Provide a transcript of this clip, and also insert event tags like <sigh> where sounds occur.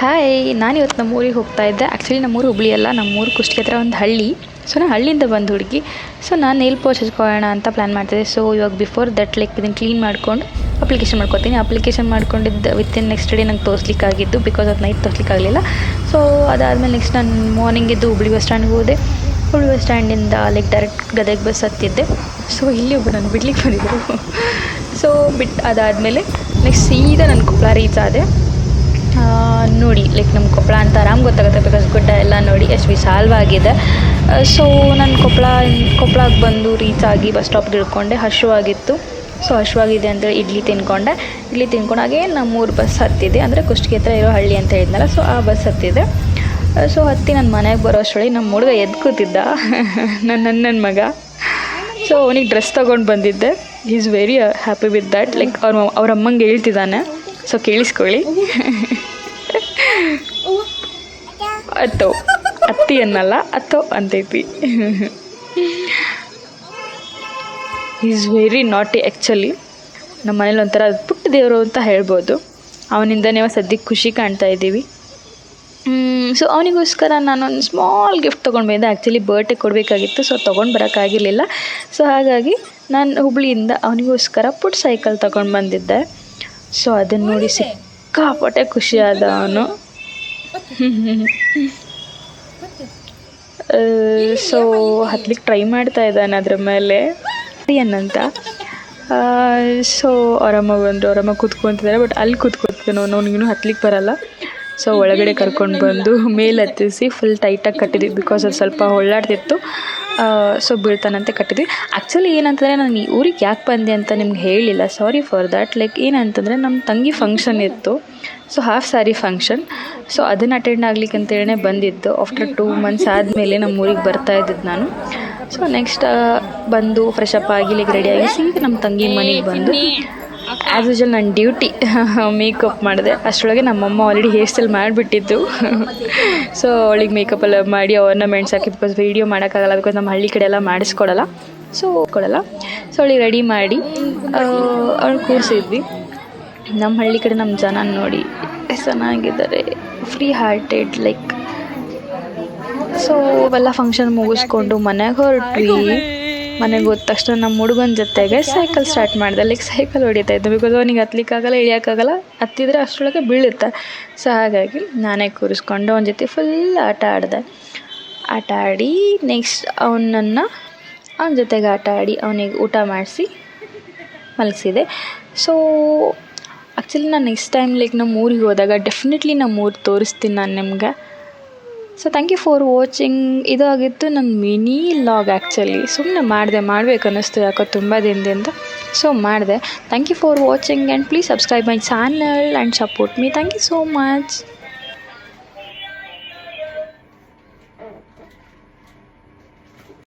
Hi ನಾನು ಇವತ್ತು ನಮ್ಮ ಊರಿಗೆ ಹೋಗ್ತಾ ಇದ್ದೆ. ಆ್ಯಕ್ಚುಲಿ ನಮ್ಮೂರು ಹುಬ್ಳಿ ಅಲ್ಲ, ನಮ್ಮೂರು ಕುಷ್ಟಗಿ ಹತ್ರ ಒಂದು ಹಳ್ಳಿ. ಸೊ ನಾನು ಹಳ್ಳಿಯಿಂದ ಬಂದು ಹುಡುಗಿ. ಸೊ ನಾನು ನೇಲ್ ಪೋಸ್ಟ್ ಹಚ್ಕೊಳ್ಳೋಣ ಅಂತ ಪ್ಲ್ಯಾನ್ ಮಾಡ್ತಿದ್ದೆ. ಸೊ ಇವಾಗ ಬಿಫೋರ್ ದಟ್ ಲೈಕ್ ಇದನ್ನು ಕ್ಲೀನ್ ಮಾಡ್ಕೊಂಡು ಅಪ್ಲಿಕೇಶನ್ ಮಾಡ್ಕೊತೀನಿ. ಅಪ್ಲಿಕೇಶನ್ ಮಾಡ್ಕೊಂಡಿದ್ದು ವಿತಿನ್ ನೆಕ್ಸ್ಟ್ ಡೇ ನಂಗೆ ತೋರಿಸ್ಲಿಕ್ಕಾಗಿದ್ದು ಬಿಕಾಸ್ ಅದು ನೈಟ್ ತೋರಿಸ್ಲಿಕ್ಕಾಗಲಿಲ್ಲ. ಸೊ ಅದಾದಮೇಲೆ ನೆಕ್ಸ್ಟ್ ನಾನು ಮಾರ್ನಿಂಗ್ ಇದ್ದು ಹುಬ್ಳಿ ಬಸ್ ಸ್ಟ್ಯಾಂಡ್ಗೆ ಹೋದೆ. ಹುಬ್ಳಿ ಬಸ್ ಸ್ಟ್ಯಾಂಡಿಂದ ಲೈಕ್ ಡೈರೆಕ್ಟ್ ಗದಗ ಬಸ್ ಹತ್ತಿದ್ದೆ. ಸೊ ಇಲ್ಲಿ ಒಬ್ಬರು ನಾನು ಬಿಡ್ಲಿಕ್ಕೆ ಬಂದಿದ್ದರು ಸೊ ಬಿಟ್ಟು ಅದಾದಮೇಲೆ ನೆಕ್ಸ್ಟ್ ಸೀದಾ ನನ್ನ ಕೊಪ್ಪಳ ರೀಚ್ ಆದೆ. ನೋಡಿ ಲೈಕ್ ನಮ್ಮ ಕೊಪ್ಪಳ ಅಂತ ಆರಾಮ್ ಗೊತ್ತಾಗುತ್ತೆ ಬಿಕಾಸ್ ಗುಡ್ಡ ಎಲ್ಲ ನೋಡಿ ಎಷ್ಟು ವಿಶಾಲವಾಗಿದೆ. ಸೊ ನನ್ನ ಕೊಪ್ಪಳ ಕೊಪ್ಪಳಕ್ಕೆ ಬಂದು ರೀಚ್ ಆಗಿ ಬಸ್ ಸ್ಟಾಪ್ಗೆ ಇಳ್ಕೊಂಡೆ ಹಸಿವಾಗಿತ್ತು ಸೊ ಹಸಿವಾಗಿದೆ ಅಂತೇಳಿ ಇಡ್ಲಿ ತಿನ್ಕೊಂಡೆ. ಇಡ್ಲಿ ತಿನ್ಕೊಂಡಾಗೆ ನಮ್ಮೂರು ಬಸ್ ಹತ್ತಿದೆ. ಅಂದರೆ ಕುಷ್ಟಗಿ ಹತ್ರ ಇರೋ ಹಳ್ಳಿ ಅಂತ ಹೇಳಿದ್ನಲ್ಲ ಸೊ ಆ ಬಸ್ ಹತ್ತಿದೆ. ಸೊ ಹತ್ತಿ ನನ್ನ ಮನೆಗೆ ಬರೋ ಅಷ್ಟೊಳಗೆ ನಮ್ಮ ಹುಡುಗ ಎದ್ದು ಕೂತಿದ್ದ. <laughs> ನನ್ನ ನನ್ನ ಮಗ. ಸೊ ಅವನಿಗೆ ಡ್ರೆಸ್ ತೊಗೊಂಡು ಬಂದಿದ್ದೆ. Is very happy with that like ಅವ್ರ ಅವ್ರ ಅಮ್ಮಂಗೆ ಹೇಳ್ತಿದ್ದಾನೆ. ಸೊ ಕೇಳಿಸ್ಕೊಳ್ಳಿ. <laughs> ಅತ್ತೋ ಅತ್ತಿ ಅನ್ನಲ್ಲ ಅತ್ತೋ ಅಂತೈತಿ. ಈಸ್ ವೆರಿ ನಾಟಿ ಆ್ಯಕ್ಚುಲಿ ನಮ್ಮ ಮನೇಲಿ ಒಂಥರ ಪುಟ್ಟ ದೇವರು ಅಂತ ಹೇಳ್ಬೋದು. ಅವನಿಂದನೇ ಸದ್ಯಕ್ಕೆ ಖುಷಿ ಕಾಣ್ತಾ ಇದ್ದೀವಿ. ಸೊ ಅವನಿಗೋಸ್ಕರ ನಾನೊಂದು ಸ್ಮಾಲ್ ಗಿಫ್ಟ್ ತೊಗೊಂಡು ಬಂದಿದ್ದೆ ಆ್ಯಕ್ಚುಲಿ ಬರ್ಡೇ ಕೊಡಬೇಕಾಗಿತ್ತು ಸೊ ತೊಗೊಂಡು ಬರೋಕ್ಕಾಗಿರಲಿಲ್ಲ. ಸೊ ಹಾಗಾಗಿ ನಾನು ಹುಬ್ಳಿಯಿಂದ ಅವನಿಗೋಸ್ಕರ ಪುಟ್ ಸೈಕಲ್ ತೊಗೊಂಡು ಬಂದಿದ್ದೆ. ಸೊ ಅದನ್ನು ನೋಡಿ ಸಿಕ್ಕಾಪಟ್ಟೆ ಖುಷಿಯಾದ ಅವನು. ಸೊ ಹತ್ಲಿಕ್ಕೆ ಟ್ರೈ ಮಾಡ್ತಾ ಇದ್ದಾನೆ ಅದ್ರ ಮೇಲೆ. ಏನಂತ ಸೊ ಅವರಮ್ಮ ಬಂದರು ಅವರಮ್ಮ ಕೂತ್ಕೊತಿದ್ದಾರೆ ಬಟ್ ಅಲ್ಲಿ ಕೂತ್ಕೊತಾನೆ ಅವ್ನಿಗಿನ್ನೂ ಹತ್ಲಿಕ್ಕೆ ಬರಲ್ಲ. ಸೊ ಒಳಗಡೆ ಕರ್ಕೊಂಡು ಬಂದು ಮೇಲೆ ಹತ್ತಿಸಿ ಫುಲ್ ಟೈಟಾಗಿ ಕಟ್ಟಿದ್ವಿ ಬಿಕಾಸ್ ಅದು ಸ್ವಲ್ಪ ಹೊಳ್ಳಾಡ್ತಿತ್ತು ಸೊ ಬೀಳ್ತಾನಂತೆ ಕಟ್ಟಿದ್ವಿ. ಆ್ಯಕ್ಚುಲಿ ಏನಂತಂದರೆ ನಾನು ಈ ಊರಿಗೆ ಯಾಕೆ ಬಂದೆ ಅಂತ ನಿಮ್ಗೆ ಹೇಳಿಲ್ಲ. ಸಾರಿ ಫಾರ್ ದ್ಯಾಟ್ ಲೈಕ್ ಏನಂತಂದರೆ ನಮ್ಮ ತಂಗಿ ಫಂಕ್ಷನ್ ಇತ್ತು. So half sari function so ಅದನ್ನು ಅಟೆಂಡ್ ಆಗ್ಲಿಕ್ಕೆ ಅಂತೇಳಿ ಬಂದಿದ್ದು ಆಫ್ಟರ್ ಟೂ ಮಂತ್ಸ್ ಆದಮೇಲೆ ನಮ್ಮ ಊರಿಗೆ ಬರ್ತಾ ಇದ್ದಿದ್ದು ನಾನು. ಸೊ ನೆಕ್ಸ್ಟ್ ಬಂದು ಫ್ರೆಶ್ ಅಪ್ ಆಗಿ ಲೈಕ್ ರೆಡಿಯಾಗಿ ಸಿಂಗ್ ನಮ್ಮ ತಂಗಿ ಮನೆಗೆ ಬಂದು ಆ್ಯಸ್ ಯೂಶಲ್ ನನ್ನ ಡ್ಯೂಟಿ ಮೇಕಪ್ ಮಾಡಿದೆ. ಅಷ್ಟರೊಳಗೆ ನಮ್ಮಮ್ಮ ಆಲ್ರೆಡಿ ಹೇರ್ ಸ್ಟೈಲ್ ಮಾಡಿಬಿಟ್ಟಿದ್ದು. ಸೊ ಅವಳಿಗೆ ಮೇಕಪ್ ಎಲ್ಲ ಮಾಡಿ ಆರ್ನಮೆಂಟ್ಸ್ ಹಾಕಿ ಬಿಕಾಸ್ ವೀಡಿಯೋ ಮಾಡೋಕ್ಕಾಗಲ್ಲ ಬಿಕಾಸ್ ನಮ್ಮ ಹಳ್ಳಿ ಕಡೆ ಎಲ್ಲ ಮಾಡಿಸ್ಕೊಡಲ್ಲ. ಸೊ ಕೊಡಲ್ಲ. ಸೊ ಅವಳಿಗೆ ರೆಡಿ ಮಾಡಿ ಅವಳು ಕೂರಿಸಿದ್ವಿ. ನಮ್ಮ ಹಳ್ಳಿ ಕಡೆ ನಮ್ಮ ಜನ ನೋಡಿ, ಚೆನ್ನಾಗಿದ್ದಾರೆ. ಫ್ರೀ ಹಾರ್ಟೆಡ್ ಲೈಕ್ ಸೊ ಅವೆಲ್ಲ ಫಂಕ್ಷನ್ ಮುಗಿಸ್ಕೊಂಡು ಮನೆಗೆ ಹೊರಟ್ವಿ. ಮನೆಗೆ ಹೋದ ತಕ್ಷಣ ನಮ್ಮ ಹುಡುಗನ ಜೊತೆಗೆ ಸೈಕಲ್ ಸ್ಟಾರ್ಟ್ ಮಾಡಿದೆ. ಲೈಕ್ ಸೈಕಲ್ ಹೊಡಿತಾ ಇದ್ದೆ. ಬಿಕಾಸ್ ಅವನಿಗೆ ಹತ್ಲಿಕ್ಕಾಗಲ್ಲ, ಇಳಿಯೋಕ್ಕಾಗಲ್ಲ, ಹತ್ತಿದ್ರೆ ಅಷ್ಟರೊಳಗೆ ಬೀಳುತ್ತೆ. ಸೊ ಹಾಗಾಗಿ ನಾನೇ ಕೂರಿಸ್ಕೊಂಡು ಅವನ ಜೊತೆ ಫುಲ್ ಆಟ ಆಡಿದೆ. ಆಟ ಆಡಿ ನೆಕ್ಸ್ಟ್ ಅವನನ್ನು ಅವನ ಜೊತೆಗೆ ಆಟ ಆಡಿ ಅವನಿಗೆ ಊಟ ಮಾಡಿಸಿ ಮಲಗಿಸಿದೆ. ಸೊ ಆ್ಯಕ್ಚುಲಿ ನಾನು ನೆಕ್ಸ್ಟ್ ಟೈಮ್ ಲೈಕ್ ನಮ್ಮ ಊರಿಗೆ ಹೋದಾಗ ಡೆಫಿನೆಟ್ಲಿ ನಮ್ಮ ಊರು ತೋರಿಸ್ತೀನಿ ನಾನು ನಿಮ್ಗೆ. So thank you for watching ಇದು ಆಗಿತ್ತು ನನ್ನ ಮಿನಿ ಲಾಗ್ ಆ್ಯಕ್ಚುಲಿ ಸುಮ್ಮನೆ ಮಾಡಿದೆ ಮಾಡ್ಬೇಕು ಅನ್ನಿಸ್ತು ಯಾಕೋ ತುಂಬ ದಿನದಿಂದ ಸೊ ಮಾಡಿದೆ. Thank you for watching and please subscribe my channel and support me thank you so much